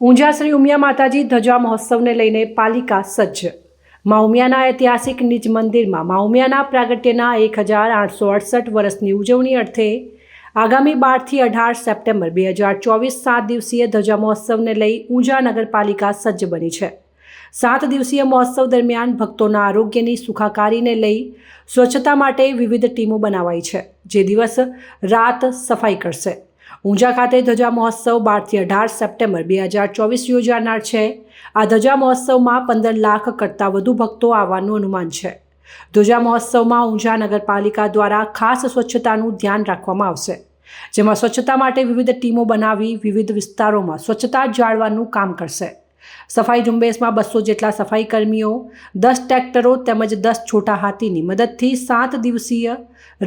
ઊંઝા શ્રી ઉમિયા માતાજી ધજા મહોત્સવને લઈને પાલિકા સજ્જ. મા ઉમિયાના ઐતિહાસિક નિજ મંદિરમાં મા ઉમિયાના પ્રાગટ્યના એક હજાર આઠસો અડસઠ વર્ષની ઉજવણી અર્થે આગામી બારથી અઢાર સપ્ટેમ્બર બે હજાર ચોવીસ સાત દિવસીય ધજા મહોત્સવને લઈ ઊંઝા નગરપાલિકા સજ્જ બની છે. સાત દિવસીય મહોત્સવ દરમિયાન ભક્તોના આરોગ્યની સુખાકારીને લઈ સ્વચ્છતા માટે વિવિધ ટીમો બનાવાઈ છે, જે દિવસ રાત સફાઈ કરશે. ઊંઝા ખાતે ધજા મહોત્સવ બારથી અઢાર સપ્ટેમ્બર બે હજાર ચોવીસ યોજાનાર છે. આ ધજા મહોત્સવમાં પંદર લાખ કરતાં વધુ ભક્તો આવવાનું અનુમાન છે. ધ્વજા મહોત્સવમાં ઊંઝા નગરપાલિકા દ્વારા ખાસ સ્વચ્છતાનું ધ્યાન રાખવામાં આવશે, જેમાં સ્વચ્છતા માટે વિવિધ ટીમો બનાવી વિવિધ વિસ્તારોમાં સ્વચ્છતા જાળવાનું કામ કરશે. સફાઈ ઝુંબેશમાં બસો જેટલા સફાઈ કર્મીઓ, દસ ટ્રેક્ટરો તેમજ દસ છોટા હાથીની મદદથી સાત દિવસીય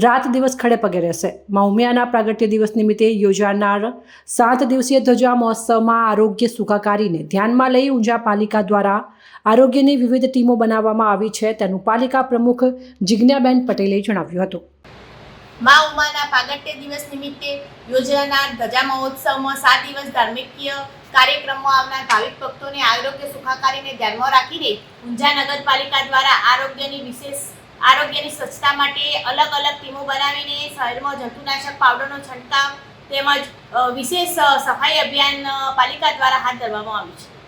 રાત દિવસ ખડે પગે રહેશે. મા ઉમિયાના પ્રાગટ્ય દિવસ નિમિત્તે યોજાનાર સાત દિવસીય ધ્વજા મહોત્સવમાં આરોગ્ય સુખાકારીને ધ્યાનમાં લઈ ઊંઝા પાલિકા દ્વારા આરોગ્યની વિવિધ ટીમો બનાવવામાં આવી છે. તેનું પાલિકા પ્રમુખ જિજ્ઞાબેન પટેલે જણાવ્યું હતું. મા ઉમાના પાગટ્ય દિવસ નિમિત્તે યોજાનાર ધજા મહોત્સવમાં સાત દિવસ ધાર્મિકીય કાર્યક્રમો આવનાર ભાવિક ભક્તોને આરોગ્ય સુખાકારીને ધ્યાનમાં રાખીને ઊંઝા નગરપાલિકા દ્વારા આરોગ્યની વિશેષ, આરોગ્યની સ્વચ્છતા માટે અલગ અલગ ટીમો બનાવીને શહેરમાં જંતુનાશક પાવડરનો છંટકાવ તેમજ વિશેષ સફાઈ અભિયાન પાલિકા દ્વારા હાથ ધરવામાં આવ્યું છે.